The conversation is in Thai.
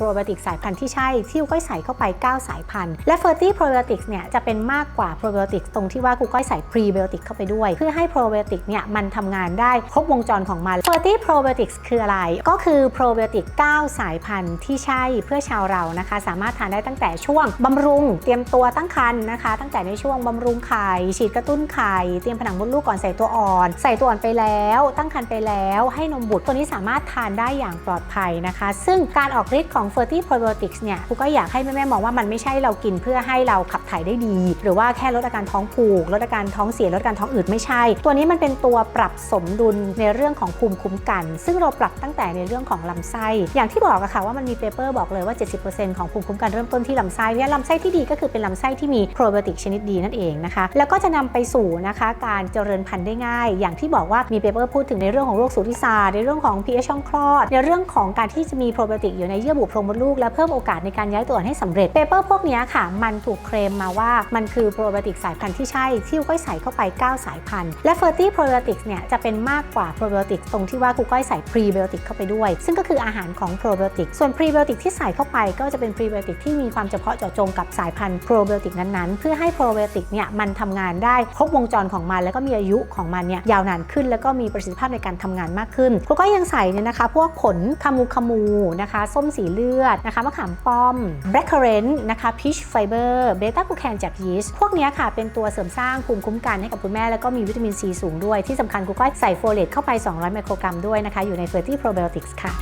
โปรไบโอติกสายพันธุ์ที่ใช่ที่กูก้อยใส่เข้าไป 9 สายพันธุ์ และเฟอร์ตี้โปรไบโอติกเนี่ยจะเป็นมากกว่าโปรไบโอติกตรงที่ว่ากูก้อยใส่พรีไบโอติกเข้าไปด้วย เพื่อให้โปรไบโอติกเนี่ยมันทำงานได้ครบวงจรของมันเฟอร์ตี้โปรไบโอติกคืออะไร ก็คือโปรไบโอติก 9 สายพันธุ์ที่ใช่เพื่อชาวเรานะคะ สามารถทานได้ตั้งแต่ช่วงบำรุง เตรียมตัวตั้งครรภ์นะคะ ตั้งแต่ในช่วงบำรุงไข่ฉีดกระตุ้นไข่เตรียมผนังมดลูกก่อนใส่ตัวอ่อน ใส่ตัวอ่อนไปแล้ว ตั้งครรภ์ไปแล้ว ให้นมบุตรตัวนี้สามารถทานได้อย่างปลอดภัยนะคะ ซึ่งการออกฤทธิ์ของ Ferty Probiotics เนี่ยครูก็อยากให้แม่ๆมองว่ามันไม่ใช่เรากินเพื่อให้เราขับถ่ายได้ดี หรือว่าแค่ลดอาการท้องผูกลดอาการท้องเสียลดอาการท้องอืดไม่ใช่ ตัวนี้มันเป็นตัวปรับสมดุลในเรื่องของภูมิคุ้มกัน ซึ่งเราปรับตั้งแต่ในเรื่องของลำไส้ อย่างที่บอกอะค่ะว่ามันมีเปเปอร์บอกเลยว่า 70%ของภูมิคุ้มกันเริ่มต้นที่ลำไส้เนี่ยลำไส้ที่ดีก็คือเป็นลำไส้ที่มีโปรไบโอติกชนิดดีนั่นเองนะคะแล้วก็จะนำไปสู่นะคะการเจริญพันธุ์ได้ง่าย อย่างที่บอกว่ามีเปเปอร์พูดถึงในเรื่องของโรคสูติศาสตร์ในเรื่องของ pH ช่องคลอด ในเรื่องของการที่จะมีโปรไบโอติกอยู่ในเยื่อบุโพรงมดลูกและเพิ่มโอกาสในการย้ายตัวอ่อนให้สำเร็จเปเปอร์พวกนี้ค่ะ มันถูกเคลมมาว่ามันคือโปรไบโอติกสายพันธุ์ที่ใช่ ที่ก้อยใส่เข้าไป 9 สายพันธุ์ และ Ferty Probiotics เนี่ยจะเป็นมากกว่าโปรไบโอติกตรงที่ว่ากูก้อยใส่พรีไบโอติกเข้าไปด้วย ซึ่งก็คืออาหารของโปรไบโอติกส่วนพรีไบโอติกที่ใส่เข้าไปก็จะเป็นพรีไบโอติกที่มีความเฉพาะเจาะจงกับสายพันธุ์โปรไบโอติกนั้นๆ เพื่อให้โปรไบโอติกเนี่ยมันทำงานได้ครบวงจรของมัน แล้วก็มีอายุของมันเนี่ยยาวนานขึ้น แล้วก็มีประสิทธิภาพในการทำงานมากขึ้นกูก็ยังใส่เนี่ยนะคะ พวกผลคามูคามูนะคะส้มสีเลือดนะคะมะขามป้อมแบล็คเคอร์เรนต์นะคะพีชไฟเบอร์เบต้ากูแคนจากยีสต์พวกนี้ค่ะเป็นตัวเสริมสร้างภูมิคุ้มกันให้กับคุณแม่แล้วก็มีวิตามินซีสูงด้วยที่สำคัญกูก็ใส่โฟเลตเข้าไป 200 ไมโครกรัมด้วยนะคะ อยู่ในเฟอร์ตี้โปรไบโอติกส์ค่ะ